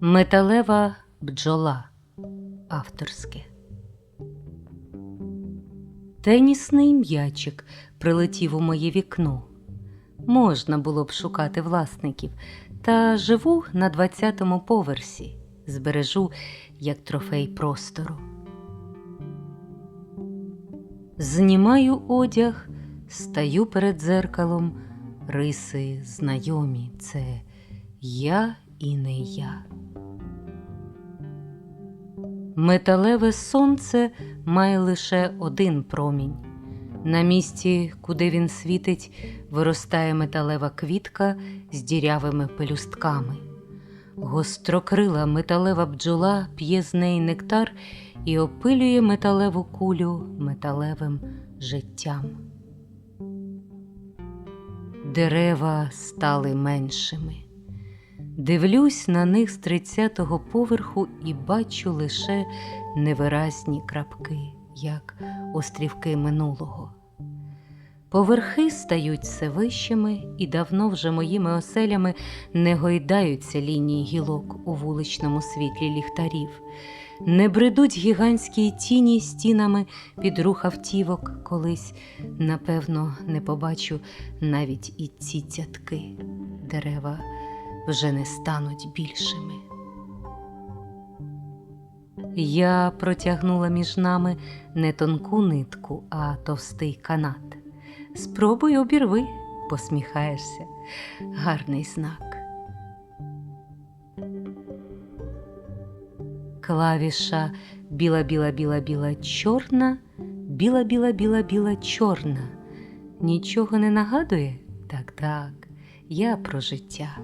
Металева бджола авторське. Тенісний м'ячик прилетів у моє вікно. Можна було б шукати власників, та живу на 20-му поверсі, збережу як трофей простору. Знімаю одяг, стаю перед дзеркалом, риси знайомі, це я і не я. Металеве сонце має лише один промінь. На місці, куди він світить, виростає металева квітка з дірявими пелюстками. Гострокрила металева бджола п'є з неї нектар і опилює металеву кулю металевим життям. Дерева стали меншими. Дивлюсь на них з тридцятого поверху і бачу лише невиразні крапки, як острівки минулого. Поверхи стають все вищими, і давно вже моїми оселями не гойдаються лінії гілок у вуличному світлі ліхтарів, не бредуть гігантські тіні стінами під рух автівок колись, напевно, не побачу навіть і ці цятки. Дерева вже не стануть більшими. Я протягнула між нами не тонку нитку, а товстий канат. Спробуй обірви, посміхаєшся. Гарний знак. Клавіша біла, біла, біла, біла, чорна, біла, біла, біла, біла, чорна. Нічого не нагадує? Так, так, я про життя.